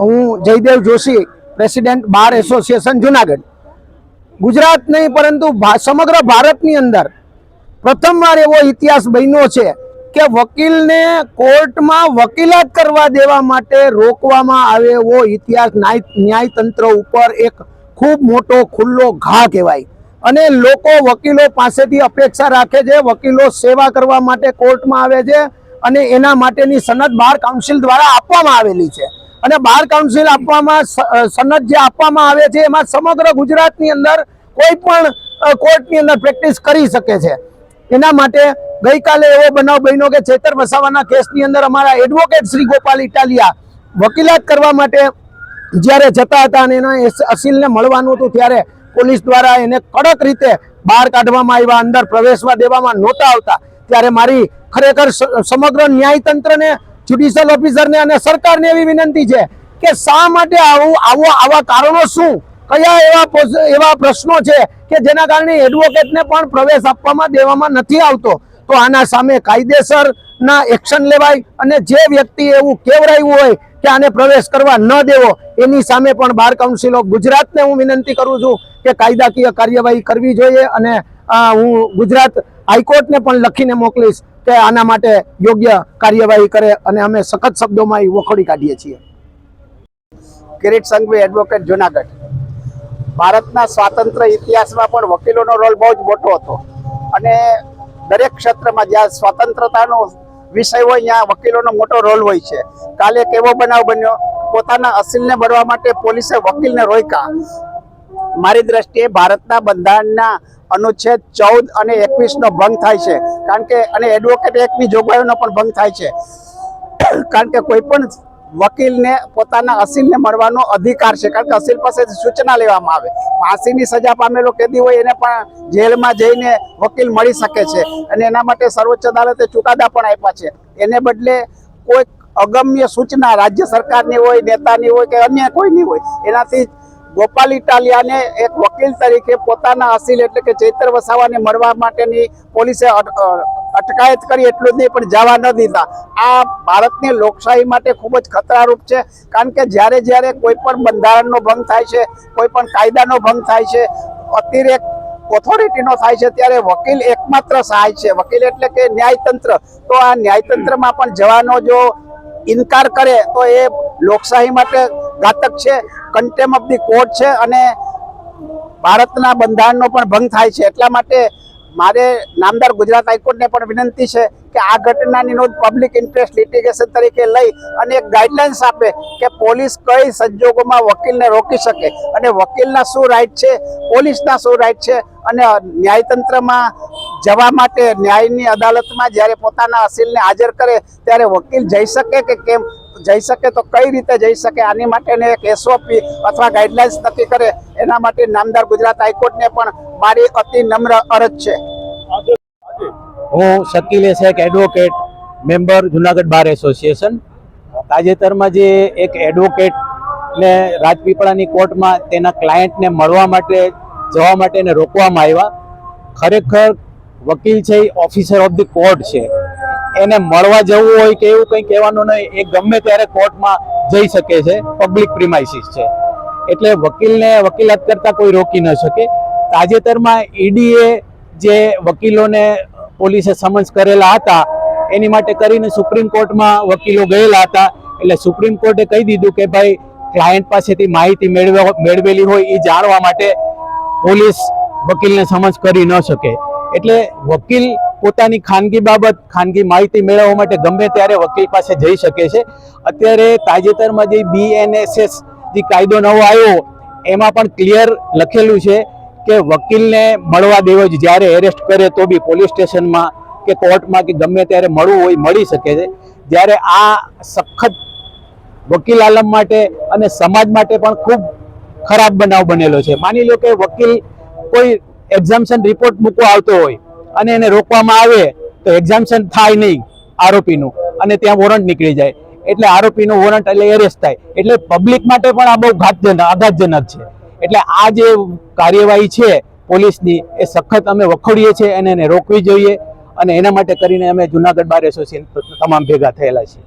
હું Jaydev Joshi president bar association Junagadh. Gujarat નહીં, પરંતુ સમગ્ર ભારતની અંદર પ્રથમવાર એવો ઇતિહાસ બન્યો છે કે વકીલને કોર્ટમાં વકીલાત કરવા દેવા માટે રોકવામાં આવે એવો ઇતિહાસ ન્યાય, ન્યાયતંત્ર ઉપર એક ખૂબ મોટો ખુલ્લો ઘા કહેવાય. અને લોકો વકીલો પાસેથી અપેક્ષા રાખે છે, વકીલો સેવા કરવા માટે કોર્ટમાં આવે છે અને એના માટેની સનદ બાર કાઉન્સિલ દ્વારા આપવામાં આવેલી છે. અને બાર કાઉન્સિલ આપવામાં સનદ જે આપવામાં આવે છે, એમાં સમગ્ર ગુજરાતની અંદર કોઈ પણ કોર્ટની અંદર પ્રેક્ટિસ કરી શકે છે. એના માટે ગઈકાલે એવો બનાવ બન્યો કે ચેતર વસાવાના કેસની અંદર અમારા એડવોકેટ શ્રી ગોપાલ ઇટાલિયા વકીલાત કરવા માટે જ્યારે જતા હતા અને એના અસીલને મળવાનું હતું, ત્યારે પોલીસ દ્વારા એને કડક રીતે બહાર કાઢવામાં આવ્યા, અંદર પ્રવેશવા દેવામાં નહોતા આવતા. ત્યારે મારી ખરેખર સમગ્ર ન્યાયતંત્રને જ્યુડિશિયલ ઓફિસરને અને સરકારને એવી વિનંતી છે કે શા માટે આવું આવો આવા કારણો શું? કયા એવા એવા પ્રશ્નો છે કે જેના કારણે એડવોકેટને પણ પ્રવેશ આપવામાં દેવામાં નથી આવતો? તો આના સામે કાયદેસરના એક્શન લેવાય અને જે વ્યક્તિ એવું કેવરાયું હોય કે આને પ્રવેશ કરવા ન દેવો, એની સામે પણ બાર કાઉન્સિલ ઓફ ગુજરાતને હું વિનંતી કરું છું કે કાયદાકીય કાર્યવાહી કરવી જોઈએ અને હું ગુજરાત હાઈકોર્ટને પણ લખીને મોકલીશ. કે આના માટે યોગ્ય કાર્યવાહી કરે અને અમે સખત શબ્દોમાં એ વખોડી કાઢીએ છીએ. કિરીટ સંઘવી એડવોકેટ જુનાગઢ. ભારતના સ્વાતંત્ર્ય ઇતિહાસમાં પણ વકીલોનો રોલ બહુ જ મોટો હતો. અને દરેક ક્ષેત્રમાં જ્યાં સ્વતંત્રતાનો વિષય હોય, ત્યાં વકીલોનો મોટો રોલ હોય છે. કાલે એક એવો બનાવ બન્યો, પોતાના અસીલને મળવા માટે પોલીસે વકીલને રોક્યા. મારી દ્રષ્ટિએ ભારતના બંધારણના અનુચ્છેદ ચૌદ અને એકવીસનો ભંગ થાય છે. કારણ કે, અને એડવોકેટ એક્ટની જોગવાઈઓનો પણ ભંગ થાય છે. કારણ કે કોઈ પણ વકીલને પોતાના અસીલને મળવાનો અધિકાર છે. કારણ કે અસીલ પાસેથી સૂચના લેવામાં આવે. ફાંસીની સજા પામેલો કેદી હોય એને પણ જેલમાં જઈને વકીલ મળી શકે છે. અને એના માટે સર્વોચ્ચ અદાલતે ચુકાદા પણ આપ્યા છે. એને બદલે કોઈ અગમ્ય સૂચના રાજ્ય સરકારની હોય, નેતાની હોય કે અન્ય કોઈની હોય, એનાથી ગોપાલ ઇટાલિયાને એક વકીલ તરીકે પોતાના અસીલ એટલે કે ચૈત્ર વસાવાને મળવા માટેની પોલીસે અટકાયત કરી એટલું જ નહીં, પણ જવા ન દીધા. આ ભારતની લોકશાહી માટે ખૂબ જ ખતરારૂપ છે, કારણ કે જ્યારે જ્યારે કોઈ પણ બંધારણનો ભંગ થાય છે, કોઈ પણ કાયદાનો ભંગ થાય છે, અતિરેક ઓથોરિટીનો થાય છે, ત્યારે વકીલ એકમાત્ર સહાય છે. વકીલ એટલે કે ન્યાયતંત્ર. તો આ ન્યાયતંત્રમાં પણ જવાનો જો ઇનકાર કરે તો એ લોકશાહી માટે ઘાતક છે. કન્ટેમ ઓફ ધી કોર્ટ છે અને ભારતના બંધારણનો પણ ભંગ થાય છે. એટલા માટે મારે નામદાર ગુજરાત હાઈકોર્ટને પણ વિનંતી છે કે આ ઘટનાની નોંધ પબ્લિક ઇન્ટરેસ્ટ લિટિગેશન તરીકે લઈ અને એક ગાઈડલાઇન્સ આપે કે પોલીસ કઈ સંજોગોમાં વકીલને રોકી શકે. અને વકીલના શું રાઈટ છે, પોલીસના શું રાઈટ છે, અને ન્યાયતંત્રમાં જવા માટે ન્યાયની અદાલતમાં જ્યારે પોતાના અસીલને હાજર કરે ત્યારે વકીલ જઈ શકે કે કેમ? જઈ શકે તો કઈ રીતે જઈ શકે? આની માટેને એક એસઓપી અથવા ગાઈડલાઇન્સ નક્કી કરે. એના માટે નામદાર ગુજરાત હાઈકોર્ટને પણ મારી અતિ નમ્ર અરજ છે. હું Shakil Shaikh advocate member Junagadh bar association તાજેતરમાં જે એક એડવોકેટને રાજપીપળાની કોર્ટમાં તેના ક્લાયન્ટને મળવા માટે, જવા માટે એને રોકવામાં આવ્યા. ખરેખર વકીલ છે એ ઓફિસર ઓફ ધી કોર્ટ છે. એને મળવા જવું હોય કે એવું કંઈ કહેવાનું નહીં, એ ગમે ત્યારે કોર્ટમાં જઈ શકે છે. પબ્લિક પ્રિમાઇસીસ છે. એટલે વકીલને વકીલાત કરતા કોઈ રોકી ન શકે. તાજેતરમાં ઈડીએ જે વકીલોને પોલીસે સમન્સ કરેલા હતા, એની માટે કરીને સુપ્રીમ કોર્ટમાં વકીલો ગયેલા હતા. એટલે સુપ્રીમ કોર્ટે કહી દીધું કે ભાઈ ક્લાયન્ટ પાસેથી માહિતી મેળવે, મેળવેલી હોય એ જાણવા માટે પોલીસ વકીલને સમન્સ કરી ન શકે. એટલે વકીલ પોતાની ખાનગી બાબત, ખાનગી માહિતી મેળવવા માટે ગમે ત્યારે વકીલ પાસે જઈ શકે છે. અત્યારે તાજેતરમાં જે બીએનએસએસ જે કાયદો નવો આવ્યો, એમાં પણ ક્લિયર લખેલું છે કે વકીલને મળવા દેવો જ, જ્યારે એરેસ્ટ કરે તો બી પોલીસ સ્ટેશનમાં કે કોર્ટમાં કે ગમે ત્યારે મળવું હોય, મળી શકે છે. જ્યારે આ સખત વકીલ આલમ માટે અને સમાજ માટે પણ ખૂબ ખરાબ બનાવ બનેલો છે. માની લો કે વકીલ કોઈ એક્ઝામ્શન રિપોર્ટ મૂકવા આવતો હોય અને એને રોકવામાં આવે, તો એક્ઝામ્શન થાય નહીં આરોપીનું અને ત્યાં વોરંટ નીકળી જાય. એટલે આરોપીનું વોરંટ એટલે એરેસ્ટ થાય. એટલે પબ્લિક માટે પણ આ બહુ ઘાતજનક, આઘાતજનક છે. એટલે આ જે કાર્યવાહી છે પોલીસની, એ સખત અમે વખોડીએ છીએ અને એને રોકવી જોઈએ અને એના માટે કરીને અમે જુનાગઢ બાર એસોસિએશન તમામ ભેગા થયેલા છીએ.